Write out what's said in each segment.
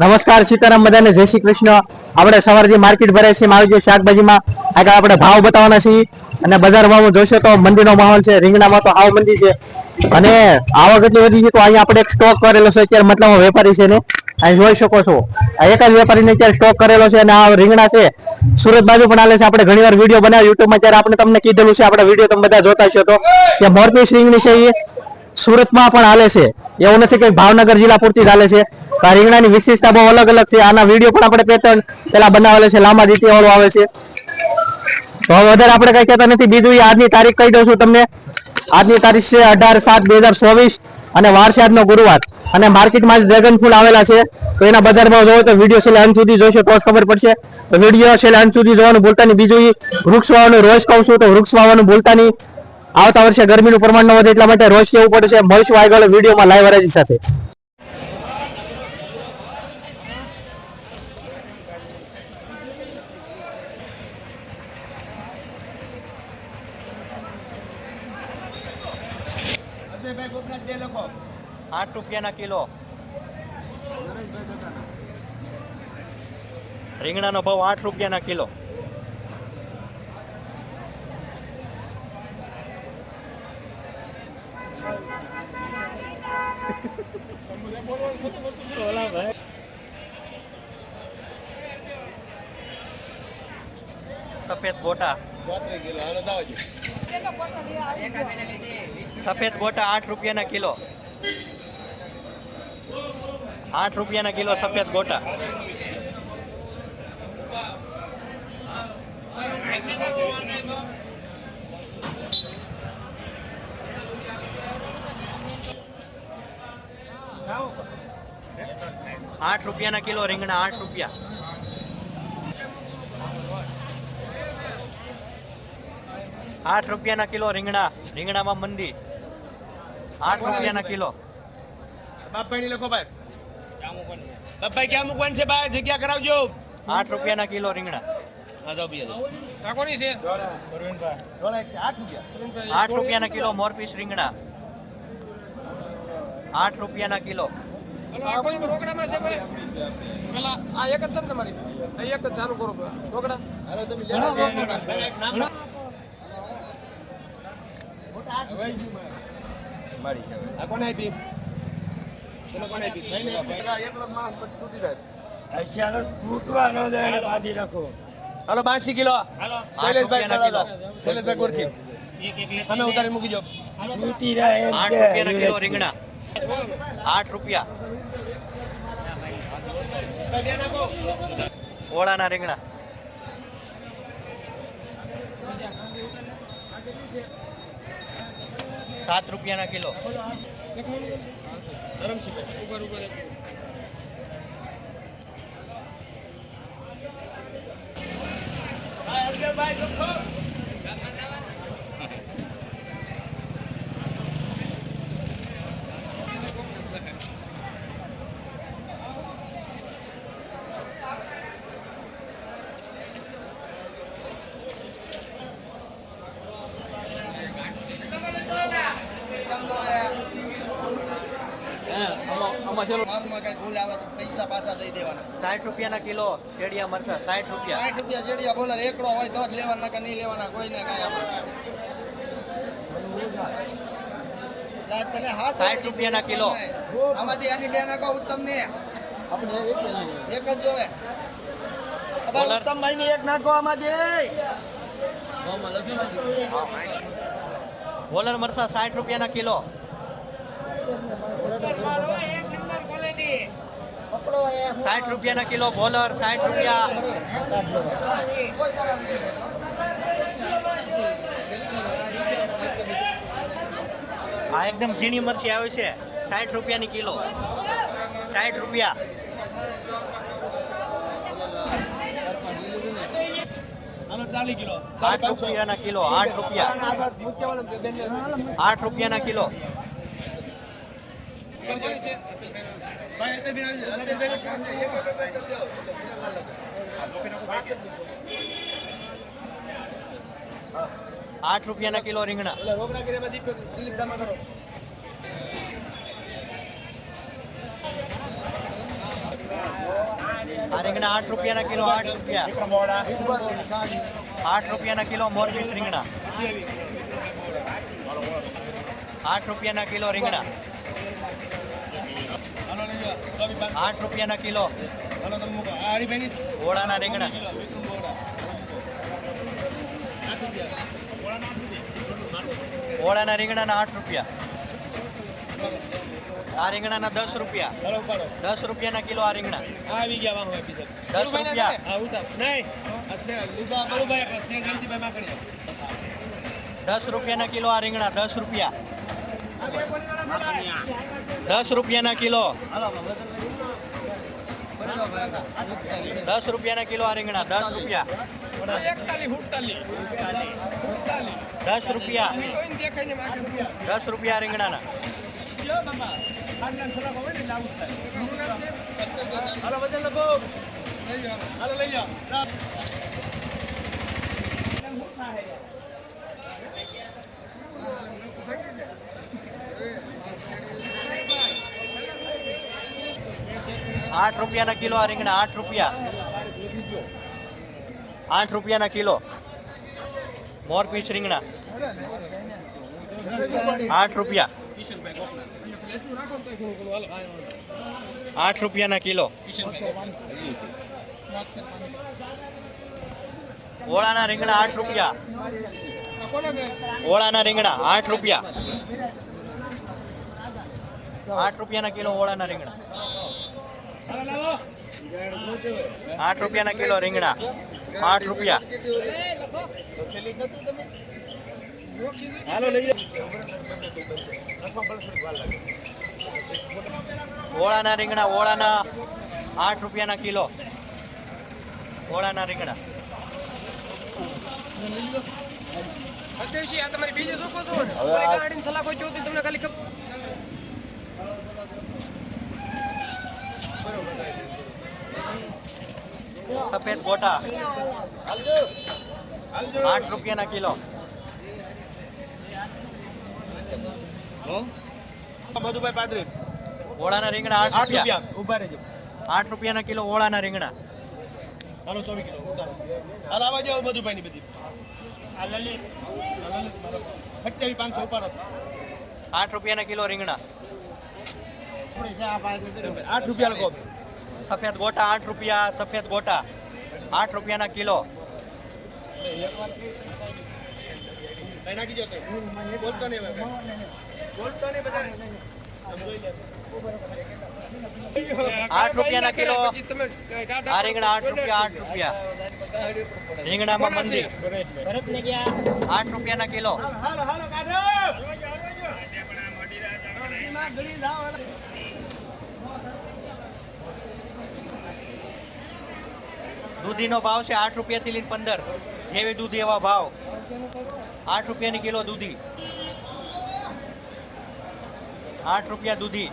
નમસ્કાર, સીતારામ બધાને, જય શ્રી કૃષ્ણ. આપણે સવારથી માર્કેટ ભરાય છે આવી ગયો શાકભાજીમાં, આગળ આપણે ભાવ બતાવવાના છીએ. અને બજાર ભાવ જોશો તો મંદીનો માહોલ છે, રીંગણામાં તો હાવ મંદી છે. અને આવક એટલી વધી છે તો અહીંયા આપણે એક સ્ટોક કરેલો છે, અત્યારે મતલબ વેપારી છે ને અહીં જોઈ શકો છો. આ એક જ વેપારીને અત્યારે સ્ટોક કરેલો છે અને આ રીંગણા છે. સુરત બાજુ પણ આલે છે. આપણે ઘણી વાર વીડિયો બનાવ્યો યુટ્યુબમાં ત્યારે આપણે તમને કીધેલું છે, આપણે વીડિયો તમે બધા જોતા છો તો. કે મોરપીસ રીંગણી છે એ સુરતમાં પણ હાલે છે. એવું નથી કે ભાવનગર જિલ્લા પૂરતી જ હાલે છે. આ રીંગણાની વિશેષતા બહુ અલગ અલગ છે. આના વીડિયો પણ આપણે પેટર્ન પેલા બનાવેલો છે. લાંબા રીતે વાળો આવે છે. તો હવે વધારે આપણે કઈ કહેતા નથી. બીજું આજની તારીખ કહી દઉં છું તમને. આજની તારીખ છે અઢાર સાત બે હજાર ચોવીસ અને વાર આજનો ગુરુવાર. અને માર્કેટમાં જ ડ્રેગન ફૂલ આવેલા છે. તો એના બજાર ભાવ જોવો તો વીડિયો છેલ્લે અંત સુધી જોશો તો ખબર પડશે. તો વીડિયો છેલ્લે અંત સુધી જોવાનું ભૂલતા નહીં. બીજું વૃક્ષ વાવવાનું રોજ કહું છું તો વૃક્ષ વાવવાનું ભૂલતા નહીં. આવતા વર્ષે ગરમીનું પ્રમાણ ન વધે એટલા માટે રોજ કેવું પડશે મળશું આગળ વિડીયોમાં લાઈવ હરાજી સાથે. આઠ રૂપિયાના કિલો. રીંગણાનો ભાવ આઠ રૂપિયાના કિલો. સફેદ ગોટા. સફેદ ગોટા આઠ રૂપિયાના કિલો. આઠ રૂપિયાના કિલો સફેદ ગોટા. આઠ રૂપિયાના કિલો રીંગણા, આઠ રૂપિયા. આઠ રૂપિયાના કિલો રીંગણા, રીંગણામાં મંદી. આઠ રૂપિયાના કિલો. બાપભાઈ લખો ભાઈ. બાપભાઈ ક્યાં મૂકવાનું છે ભાઈ જગ્યા કરાવજો. આઠ રૂપિયાના કિલો રીંગણા. હા જાઓ બીજા છે? આઠ રૂપિયા આઠ રૂપિયાના કિલો મોરપીસ રીંગણા. આઠ રૂપિયાના કિલો. રોકડામાં છે ભાઈ? પેલા આ એક જ છે ને તમારી? એક જ ચાલુ કરો રોકડા? આ કોને કોને આપી? હાલો બાસી કિલો. શૈલેષભાઈ. શૈલેષભાઈ ગોરખી તમે ઉતારી મૂકી જો આઠ રૂપિયાના કિલો રીંગણા. આઠ રૂપિયા. ઓળાના રીંગણા. સાત રૂપિયાના કિલો. ઉપર એક. માલમાં કઈ ભૂલ આવે તો પૈસા પાછા દઈ દેવાના. સાઠ રૂપિયાના કિલો શેડિયા મરચા સાઠ રૂપિયા. સાઠ રૂપિયા જેડિયા બોલર એકડો હોય તો જ લેવાના કે નહીં લેવાના કોઈને કઈ આપણે તને હા સાઠ રૂપિયાના કિલો. આમાંથી આની બે નાખો ઉત્તમ ને એક જ જોવે. ઉત્તમ ભાઈ ની એક નાખો આમાંથી. વોલર મરચા સાઠ રૂપિયાના કિલો. સાઠ રૂપિયાના કિલો બોલર સાઠ રૂપિયા. આ એકદમ ઝીણી મરચી આવે છે. સાઠ રૂપિયાની કિલો. સાઠ રૂપિયા. હાલો ચાલી કિલો. આઠ રૂપિયાના કિલો આઠ રૂપિયા. આઠ રૂપિયાના કિલો. આઠ રૂપિયાના કિલો રીંગણા. આ રીંગણા આઠ રૂપિયાના કિલો આઠ રૂપિયા. આઠ રૂપિયાના કિલો મોરબીસ રીંગણા. આઠ રૂપિયાના કિલો રીંગણા. આઠ રૂપિયાના કિલો. ઓળાના રીંગણા. ઓળાના રીંગણાના આઠ રૂપિયા. આ રીંગણાના દસ રૂપિયા. દસ રૂપિયાના કિલો આ રીંગણા. આવી ગયા દસ રૂપિયા. દસ રૂપિયાના કિલો આ રીંગણા, દસ રૂપિયા. દસ રૂપિયાના કિલો. દસ રૂપિયાના કિલો આ રીંગણા, દસ રૂપિયા. દસ રૂપિયા. દસ રૂપિયા રીંગણાના. લઈ જાઓ આઠ રૂપિયાના કિલો, આ રીંગણા આઠ રૂપિયા. આઠ રૂપિયાના કિલો. મોર પીસ રીંગણા. આઠ રૂપિયા. આઠ રૂપિયાના કિલો. ઓળાના રીંગણા આઠ રૂપિયા. ઓળાના રીંગણા આઠ રૂપિયા. આઠ રૂપિયાના કિલો ઓળાના રીંગણા. આઠ રૂપિયાના કિલો રીંગણા. આઠ રૂપિયા. ઓળાના રીંગણા ઓળાના આઠ રૂપિયાના કિલો. ઓળાના રીંગણા. તમારી બીજું શું કહો છો? સલાહ કોઈ જોતી તમને ખાલી સફેદ ગોટા. આઠ રૂપિયાના કિલો. મધુભાઈ પાદરી. ઓળાના રીંગણા આઠ રૂપિયા. ઊભા રહેજો. આઠ રૂપિયાના કિલો ઓળાના રીંગણા. હાલો ચોવી કિલો. ઉતારો. હાલ આવા જાઓ મધુભાઈ ની બધી. સત્યાવીસ પાંચસો ઉપાડો. આઠ રૂપિયાના કિલો રીંગણા. આઠ રૂપિયા લખો સફેદ ગોટા આઠ રૂપિયા સફેદ ગોટા આઠ રૂપિયાના કિલો કઈ નાખી દો કઈ બોલતો નહીં હવે કઈ. બોલતો નહીં બધા આમ જોઈ લે. આઠ રૂપિયાના કિલો પછી તમે ટાટા આ રીંગણા આઠ રૂપિયા આઠ રૂપિયા રીંગણામાં કોના છે? મંદી આઠ રૂપિયાના કિલો હાલો હાલો કાઢો ઘડીમાં ઘડી જાઓ હાલો. દૂધીનો ભાવ છે આઠ રૂપિયાથી લઈને પંદર. જેવી દૂધી એવા ભાવ. આઠ રૂપિયાની કિલો દૂધી. આઠ રૂપિયા દૂધી.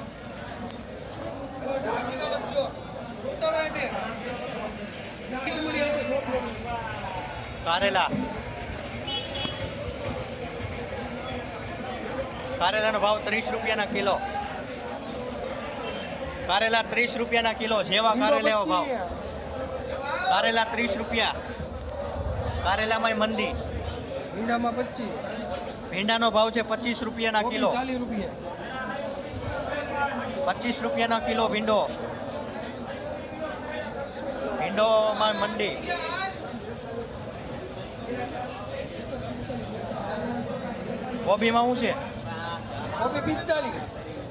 કારેલા. કારેલાનો ભાવ ત્રીસ રૂપિયાના કિલો. કારેલા ત્રીસ રૂપિયાના કિલો. જેવા કારેલા એવા ભાવ. કારેલા ત્રીસ રૂપિયા. કારેલામાં મંદી. ભીંડામાં પચીસ. ભીંડાનો ભાવ છે પચીસ રૂપિયાના કિલો. ચાલીસ રૂપિયા. પચીસ રૂપિયાના કિલો ભીંડો. ભીંડોમાં મંડી કોબીમાં શું છે? કોબી પિસ્તાલીસ.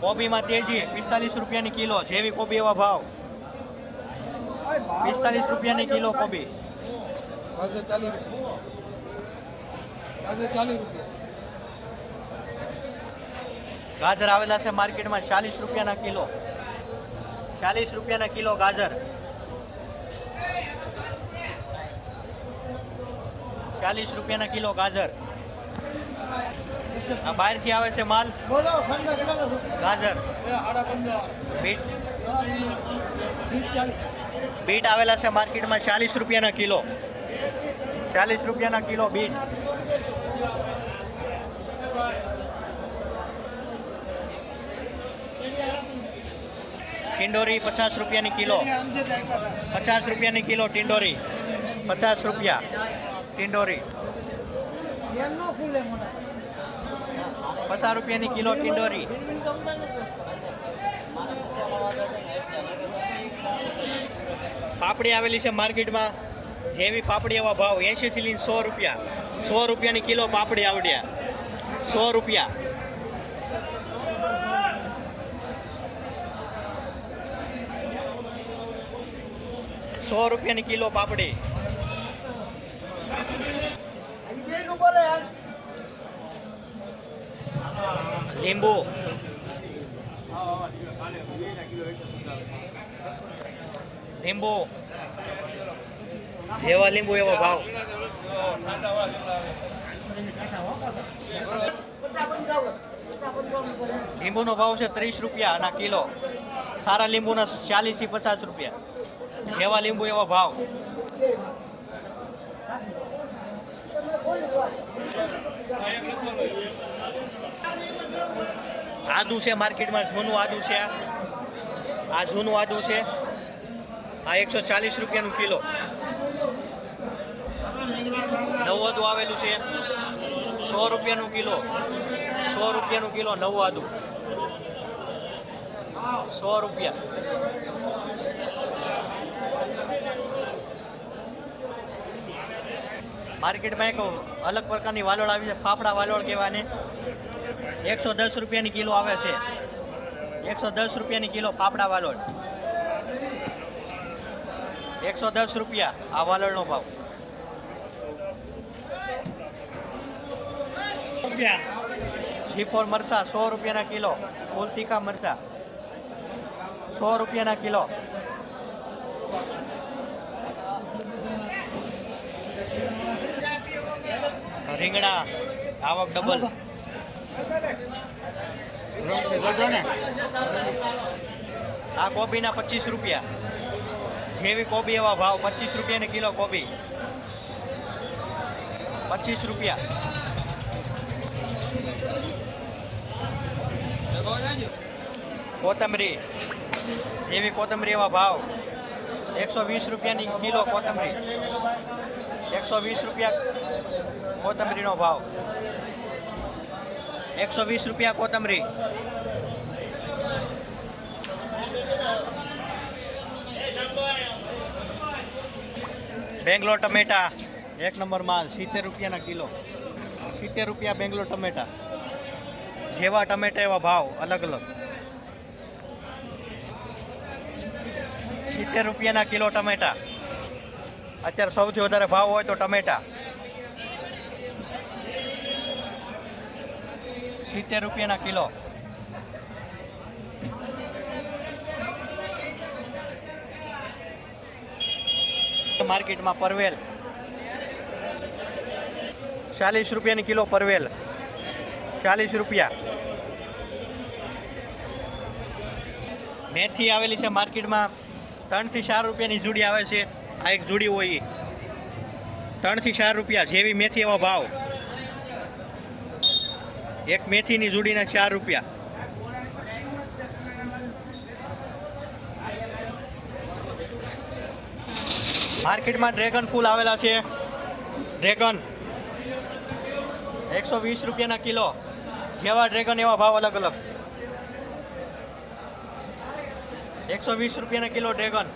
કોબીમાં તેજી પિસ્તાલીસ રૂપિયાની કિલો. જેવી કોબી એવા ભાવ. પિસ્તાલીસ રૂપિયાની કિલો કોબી. ગાજર ચાલીસ રૂપિયા. ગાજર ચાલીસ રૂપિયા. ગાજર આવેલા છે માર્કેટમાં ચાલીસ રૂપિયાના કિલો. ચાલીસ રૂપિયાના કિલો ગાજર. ચાલીસ રૂપિયાના કિલો ગાજર. આ બહારથી આવે છે માલ. ગાજર. બીટ બીટ આવેલા છે માર્કેટમાં ચાલીસ રૂપિયાના કિલો. ચાલીસ રૂપિયાના કિલો બીટ. ટિંડોરી પચાસ રૂપિયાની કિલો. પચાસ રૂપિયાની કિલો ટિંડોરી. પચાસ રૂપિયા ટિંડોરી. પચાસ રૂપિયાની કિલો ટિંડોરી. પાપડી આવેલી છે માર્કેટમાં. જેવી પાપડી એવા ભાવ એંશીથી લઈને સો રૂપિયા. સો રૂપિયાની કિલો પાપડી આવડ્યા. સો રૂપિયા. સો રૂપિયાની કિલો પાપડી. લીંબુ. લીંબુ. જેવા લીંબુ, એવો ભાવ. લીંબુનો ભાવ છે ત્રીસ રૂપિયા ના કિલો. સારા લીંબુના ચાલીસથી પચાસ રૂપિયા. જેવા લીંબુ, એવો ભાવ. આદુ છે, માર્કેટમાં જૂનું આદુ છે. આ જૂનું આદુ છે. આ એકસો ચાલીસ રૂપિયાનું કિલો. નવું આદુ આવેલું છે. સો રૂપિયાનું કિલો. સો રૂપિયાનું કિલો નવું આદુ સો રૂપિયા. માર્કેટમાં એક અલગ પ્રકારની વાલોળ આવી છે. ફાફડા વાલોળ કહેવાને. એકસો દસ રૂપિયાની કિલો આવે છે. એકસો દસ રૂપિયાની કિલો ફાફડા વાલોળ. એકસો દસ રૂપિયા આ વાલળનો ભાવ. શ્રીફળ મરસા સો રૂપિયાના કિલો ફૂલ તીખા મરસા સો રૂપિયાના કિલો. રીંગણા આવક ડબલ આ કોબીના પચીસ રૂપિયા. જેવી કોબી એવા ભાવ પચીસ રૂપિયાની કિલો કોબી. પચીસ રૂપિયા. કોથમરી. એવી કોથમરી એવા ભાવ. એકસો વીસ રૂપિયાની કિલો કોથમરી. એકસો વીસ રૂપિયા કોથમરીનો ભાવ. એકસો વીસ રૂપિયા કોથમરી. બેંગ્લોર ટમેટા, એક નંબર માલ, સિત્તેર રૂપિયાના કિલો. સિત્તેર રૂપિયા બેંગ્લોર ટમેટા. જેવા ટમેટા, એવા ભાવ, અલગ અલગ. સિત્તેર રૂપિયાના કિલો ટમેટા. અત્યારે સૌથી વધારે ભાવ હોય તો ટમેટા. સિત્તેર રૂપિયાના કિલો. માર્કેટમાં પરવેલ. ચાલીસ રૂપિયાની કિલો પરવેલ. ચાલીસ રૂપિયા. મેથી આવેલી છે માર્કેટમાં. ત્રણથી ચાર રૂપિયાની જુડી આવે છે. આ એક જુડી હોય ત્રણથી ચાર રૂપિયા જેવી મેથી એવા ભાવ. એક મેથીની જુડીના ચાર રૂપિયા. માર્કેટમાં ડ્રેગન ફૂલ આવેલા છે. ડ્રેગન. એકસો વીસ રૂપિયાના કિલો. જેવા ડ્રેગન, એવા ભાવ અલગ અલગ એકસો વીસ રૂપિયાના કિલો ડ્રેગન.